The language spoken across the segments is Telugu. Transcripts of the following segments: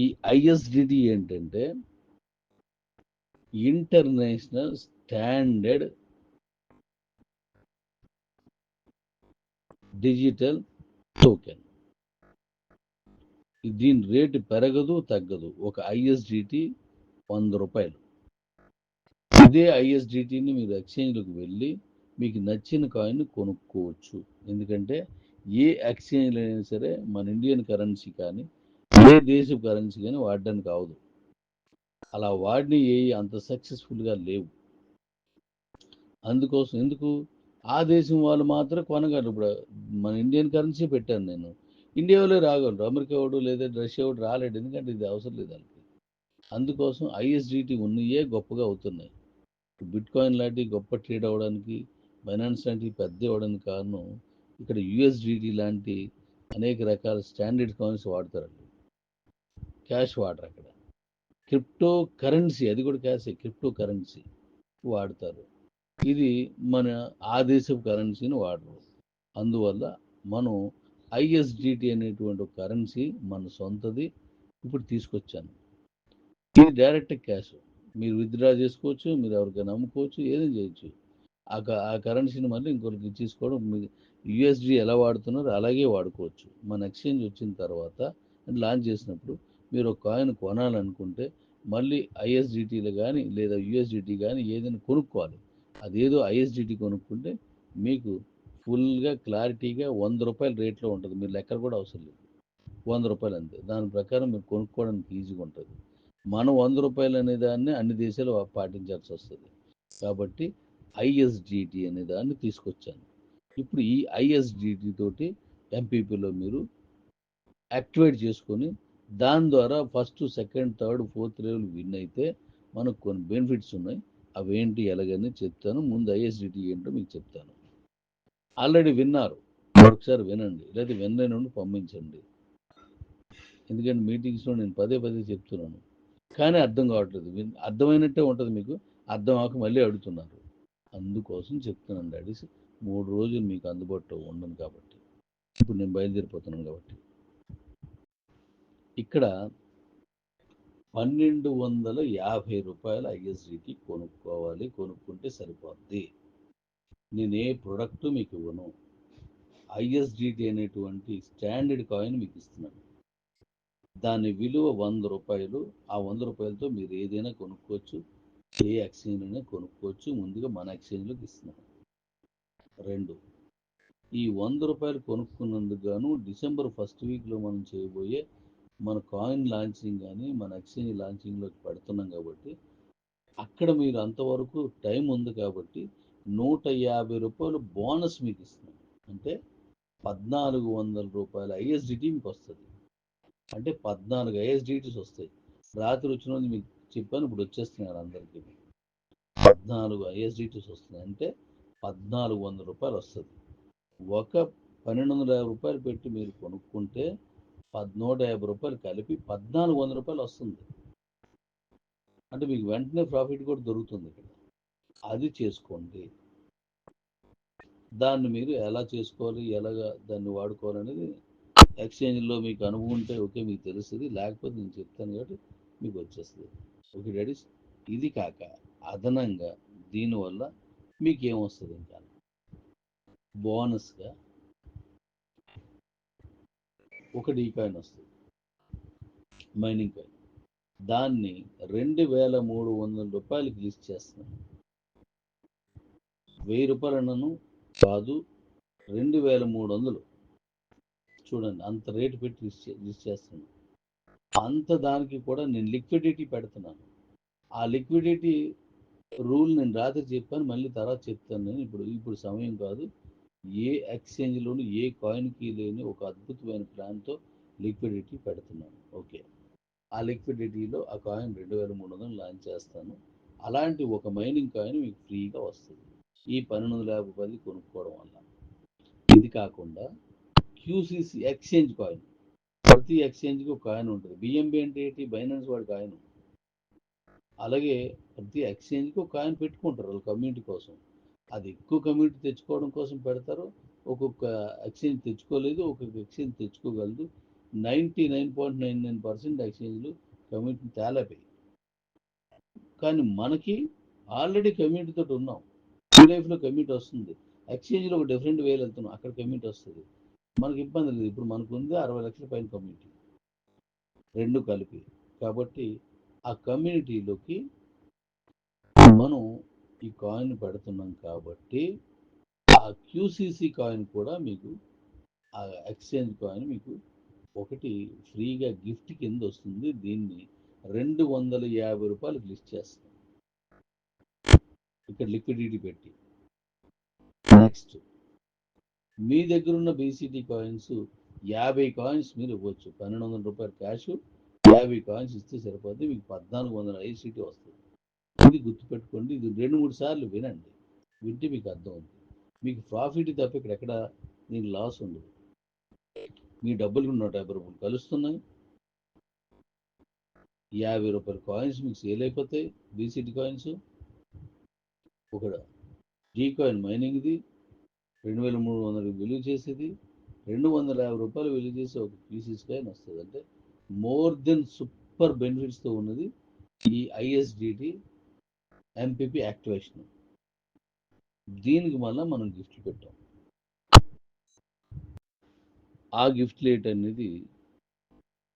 ఈ ఐఎస్డిడి ఏంటంటే ఇంటర్నేషనల్ స్టాండర్డ్ డిజిటల్ టోకెన్. దీని రేటు పెరగదు తగ్గదు. ఒక ఐఎస్డిటి వంద రూపాయలు. ఇదే ఐఎస్డిటిని మీరు ఎక్స్చేంజ్లోకి వెళ్ళి మీకు నచ్చిన కాయిన్ కొనుక్కోవచ్చు. ఎందుకంటే ఏ ఎక్స్చేంజ్లు అయినా సరే మన ఇండియన్ కరెన్సీ కానీ ఏ దేశపు కరెన్సీ కానీ వాడడానికి అవదు అలా వాడిని ఏ అంత సక్సెస్ఫుల్గా లేవు. అందుకోసం ఎందుకు? ఆ దేశం వాళ్ళు మాత్రం కొనగలరు. ఇప్పుడు మన ఇండియన్ కరెన్సీ పెట్టాను నేను. ఇండియా వాళ్ళే రాగలరు. అమెరికా వాడు లేదా రష్యా వాడు రాలేడు. ఎందుకంటే ఇది అవసరం లేదు వాళ్ళకి. అందుకోసం ఐఎస్డిటీ ఉన్నయే గొప్పగా అవుతున్నాయి. బిట్ కాయిన్ లాంటివి గొప్ప ట్రేడ్ అవ్వడానికి బైనాన్స్ లాంటివి పెద్ద అవ్వడానికి కారణం ఇక్కడ యుఎస్డిటీ లాంటి అనేక రకాల స్టాండర్డ్ కాయిన్స్ వాడతారండి. క్యాష్ వాడరు అక్కడ. క్రిప్టో కరెన్సీ అది కూడా క్యాష్ క్రిప్టో కరెన్సీ వాడతారు. ఇది మన ఆ దేశపు కరెన్సీని వాడరు. అందువల్ల మనం ఐఎస్డిటి అనేటువంటి కరెన్సీ మన సొంతది. ఇప్పుడు తీసుకొచ్చాను. ఇది డైరెక్ట్ క్యాష్. మీరు విత్డ్రా చేసుకోవచ్చు మీరు ఎవరికైనా అమ్ముకోవచ్చు ఏదైనా చేయొచ్చు. ఆ క- ఆ కరెన్సీని మళ్ళీ ఇంకొకరికి తీసుకోవడం యుఎస్డి ఎలా వాడుతున్నారో అలాగే వాడుకోవచ్చు. మన ఎక్స్చేంజ్ వచ్చిన తర్వాత లాంచ్ చేసినప్పుడు మీరు ఒక కాయిన్ కొనాలనుకుంటే మళ్ళీ ఐఎస్డిటీలు కానీ లేదా యుఎస్డిటీ కానీ ఏదైనా కొనుక్కోవాలి. అదేదో ఐఎస్డిటీ కొనుక్కుంటే మీకు ఫుల్గా క్లారిటీగా వంద రూపాయల రేట్లో ఉంటుంది. మీరు లెక్కలు కూడా అవసరం లేదు. వంద రూపాయలు అంతే. దాని ప్రకారం మీరు కొనుక్కోవడానికి ఈజీగా ఉంటుంది. మనం వంద రూపాయలు అనే దాన్ని అన్ని దేశాలు పాటించాల్సి వస్తుంది. కాబట్టి ఐఎస్డిటి అనే దాన్ని తీసుకొచ్చాను. ఇప్పుడు ఈ ఐఎస్డిటి తోటి ఎంపీపీలో మీరు యాక్టివేట్ చేసుకొని దాని ద్వారా first second third fourth level win అయితే మనకు కొన్ని బెనిఫిట్స్ ఉన్నాయి. అవేంటి ఎలాగని చెప్తాను. ముందు ఐఎస్డిటి ఏంటో మీకు చెప్తాను. ఆల్రెడీ విన్నారు. ఒకసారి వినండి. లేదా వినలేని పంపించండి. ఎందుకంటే మీటింగ్స్లో నేను పదే పదే చెప్తున్నాను. కానీ అర్థం కావట్లేదు. విన్- అర్థమైనట్టే ఉంటుంది మీకు. అర్థం అవ్వక మళ్ళీ అడుగుతున్నారు. అందుకోసం చెప్తున్నాను డాడీస్. మూడు రోజులు మీకు అందుబాటులో ఉండను కాబట్టి. ఇప్పుడు నేను బయలుదేరిపోతున్నాను కాబట్టి. ఇక్కడ పన్నెండు వందల యాభై రూపాయలు ఐఎస్డిటి కొనుక్కోవాలి. కొనుక్కుంటే సరిపోద్ది. నేను ఏ ప్రొడక్ట్ మీకు ఇవ్వను. ఐఎస్డిటి అనేటువంటి స్టాండర్డ్ కాయిన్ మీకు ఇస్తున్నాను. దాని విలువ వంద రూపాయలు. ఆ వంద రూపాయలతో మీరు ఏదైనా కొనుక్కోవచ్చు. ఏ ఎక్స్చేంజ్ అయినా కొనుక్కోవచ్చు. ముందుగా మన ఎక్స్చేంజ్లోకి ఇస్తున్నాను. రెండు. ఈ వంద రూపాయలు కొనుక్కున్నందుకు గాను డిసెంబర్ ఫస్ట్ వీక్లో మనం చేయబోయే మన కాయిన్ లాంచింగ్ కానీ మన ఎక్స్చేంజ్ లాంచింగ్లోకి పెడుతున్నాం కాబట్టి అక్కడ మీరు అంతవరకు టైం ఉంది కాబట్టి నూట యాభై రూపాయలు బోనస్ మీకు ఇస్తున్నాం. అంటే పద్నాలుగు వందల రూపాయల ఐఎస్డిటి మీకు వస్తుంది. అంటే పద్నాలుగు ఐఎస్డిటీస్ వస్తాయి. రాత్రి వచ్చిన మీకు చెప్పాను ఇప్పుడు వచ్చేస్తున్నారు అందరికీ. పద్నాలుగు ఐఎస్డిటీస్ వస్తున్నాయి. అంటే పద్నాలుగు వందల రూపాయలు వస్తుంది. ఒక పన్నెండు వందల యాభై రూపాయలు పెట్టి మీరు కొనుక్కుంటే నూట యాభై రూపాయలు కలిపి పద్నాలుగు వందల రూపాయలు వస్తుంది. అంటే మీకు వెంటనే ప్రాఫిట్ కూడా దొరుకుతుంది ఇక్కడ. అది చేసుకోండి. దాన్ని మీరు ఎలా చేసుకోవాలి ఎలాగా దాన్ని వాడుకోవాలి అనేది ఎక్స్చేంజ్లో మీకు అనుభవం ఉంటే ఓకే మీకు తెలుస్తుంది. లేకపోతే నేను చెప్తాను కాబట్టి మీకు వచ్చేస్తుంది. ఓకే డాడీస్ ఇది కాక అదనంగా దీనివల్ల మీకు ఏమొస్తుంది ఇంకా? బోనస్గా ఒకటి ఈ కాయిన్ వస్తుంది. Mining coin. దాన్ని రెండు వేల మూడు వందల రూపాయలకి లిస్ట్ చేస్తున్నాను వెయ్యి రూపాయలు కాదు రెండు వేల మూడు వందలు. చూడండి అంత రేటు పెట్టి లిస్ట్ లిస్ట్ చేస్తున్నాను అంత దానికి కూడా నేను లిక్విడిటీ పెడుతున్నాను. ఆ లిక్విడిటీ రూల్ నేను రాత్రి చెప్పాను మళ్ళీ తర్వాత చెప్తాను నేను. ఇప్పుడు ఇప్పుడు సమయం కాదు. ఏ ఎక్స్చేంజ్లోనూ ఏ కాయిన్కి లేని ఒక అద్భుతమైన ప్లాన్తో లిక్విడిటీ పెడుతున్నాను. ఓకే. ఆ లిక్విడిటీలో ఆ కాయిన్ రెండు వేల మూడు వందలు లాంచ్ చేస్తాను. అలాంటి ఒక మైనింగ్ కాయిన్ మీకు ఫ్రీగా వస్తుంది. ఈ పన్నెండు వందల యాభై పది కొనుక్కోవడం వల్ల. ఇది కాకుండా క్యూసీసీ ఎక్స్చేంజ్ కాయిన్. ప్రతి ఎక్స్చేంజ్కి ఒక కాయిన్ ఉంటుంది. బిఎంబి అంటే ఏంటి? బైనాన్స్ వాడి కాయిన్. అలాగే ప్రతి ఎక్స్చేంజ్కి ఒక కాయిన్ పెట్టుకుంటారు వాళ్ళ కమ్యూనిటీ కోసం. అది ఎక్కువ కమ్యూనిటీ తెచ్చుకోవడం కోసం పెడతారు. ఒక్కొక్క ఎక్స్చేంజ్ తెచ్చుకోలేదు ఒక్కొక్క exchange తెచ్చుకోగలదు. Ninety nine point nine nine percent ఎక్స్చేంజ్లు కమ్యూనిటీ తేలేపోయి కానీ మనకి ఆల్రెడీ కమ్యూనిటీ తోటి ఉన్నాం. ఈ లైఫ్లో కమ్యూనిటీ వస్తుంది. ఎక్స్చేంజ్లో ఒక డిఫరెంట్ వేలు వెళ్తున్నాం. అక్కడ కమ్యూనిటీ వస్తుంది. మనకి ఇబ్బంది లేదు. ఇప్పుడు మనకు ఉంది అరవై లక్షల పైన కమ్యూనిటీ. రెండు కలిపి. కాబట్టి ఆ కమ్యూనిటీలోకి మనం ఈ కాయిన్ పెడుతున్నాం కాబట్టి ఆ క్యూసీసీ కాయిన్ కూడా మీకు ఆ ఎక్స్చేంజ్ కాయిన్ మీకు ఒకటి ఫ్రీగా గిఫ్ట్ కింద వస్తుంది. దీన్ని రెండు వందల యాభై రూపాయలకు లిస్ట్ చేస్తాం. ఇక్కడ లిక్విడిటీ పెట్టి. నెక్స్ట్ మీ దగ్గర ఉన్న బీసీటీ కాయిన్స్ యాభై కాయిన్స్ మీరు ఇవ్వచ్చు. పన్నెండు వందల రూపాయలు క్యాష్ యాభై కాయిన్స్ ఇస్తే సరిపోతే మీకు పద్నాలుగు వందల ఐసీటీ వస్తుంది. ఇది గుర్తుపెట్టుకోండి ఇది రెండు మూడు సార్లు వినండి. వింటే మీకు అర్థం అవుతుంది మీకు ప్రాఫిట్ తప్ప ఇక్కడ ఎక్కడ నీకు లాస్ ఉండదు. మీ డబ్బులు నూట యాభై రూపాయలు కలుస్తున్నాయి. యాభై రూపాయల కాయిన్స్ మీకు సేల్ అయిపోతాయి. బీసీటీ కాయిన్స్ ఒక జీ కాయిన్ మైనింగ్ది రెండు వేల మూడు వందలు విలువ చేసేది. రెండు వందల యాభై రూపాయలు విలువ చేసి ఒక పీసీస్ కాయిన్ వస్తుంది. అంటే మోర్ దెన్ సూపర్ బెనిఫిట్స్తో ఉన్నది ఈ ఐఎస్డిటీ ఎంపీపీ యాక్టివేషన్ దీనికి మళ్ళీ మనం గిఫ్ట్లు పెట్టాం. ఆ గిఫ్ట్ లేట్ అనేది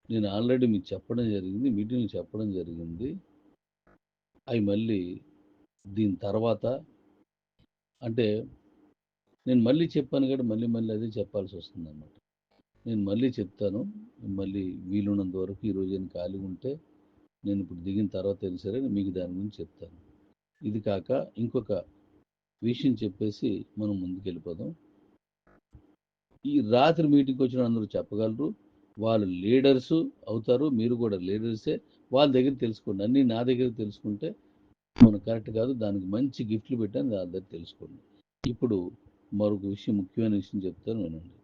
నేను ఆల్రెడీ మీకు చెప్పడం జరిగింది మీటింగ్ చెప్పడం జరిగింది. అవి మళ్ళీ దీని తర్వాత అంటే నేను మళ్ళీ చెప్పాను కాబట్టి మళ్ళీ మళ్ళీ అదే చెప్పాల్సి వస్తుంది అన్నమాట నేను మళ్ళీ చెప్తాను మళ్ళీ వీలున్నంత వరకు ఈరోజు నేను ఖాళీ ఉంటే నేను ఇప్పుడు దిగిన తర్వాత అయినా సరే మీకు దాని గురించి చెప్తాను. ఇది కాక ఇంకొక విషయం చెప్పేసి మనం ముందుకెళ్ళిపోదాం. ఈ రాత్రి మీటింగ్కి వచ్చిన అందరూ చెప్పగలరు. వాళ్ళు లీడర్స్ అవుతారు. మీరు కూడా లీడర్సే. వాళ్ళ దగ్గర తెలుసుకోండి. అన్నీ నా దగ్గర తెలుసుకుంటే మనం కరెక్ట్ కాదు. దానికి మంచి గిఫ్ట్లు పెట్టాను దాని దగ్గర తెలుసుకోండి. ఇప్పుడు మరొక విషయం ముఖ్యమైన విషయం చెప్తాను వినండి.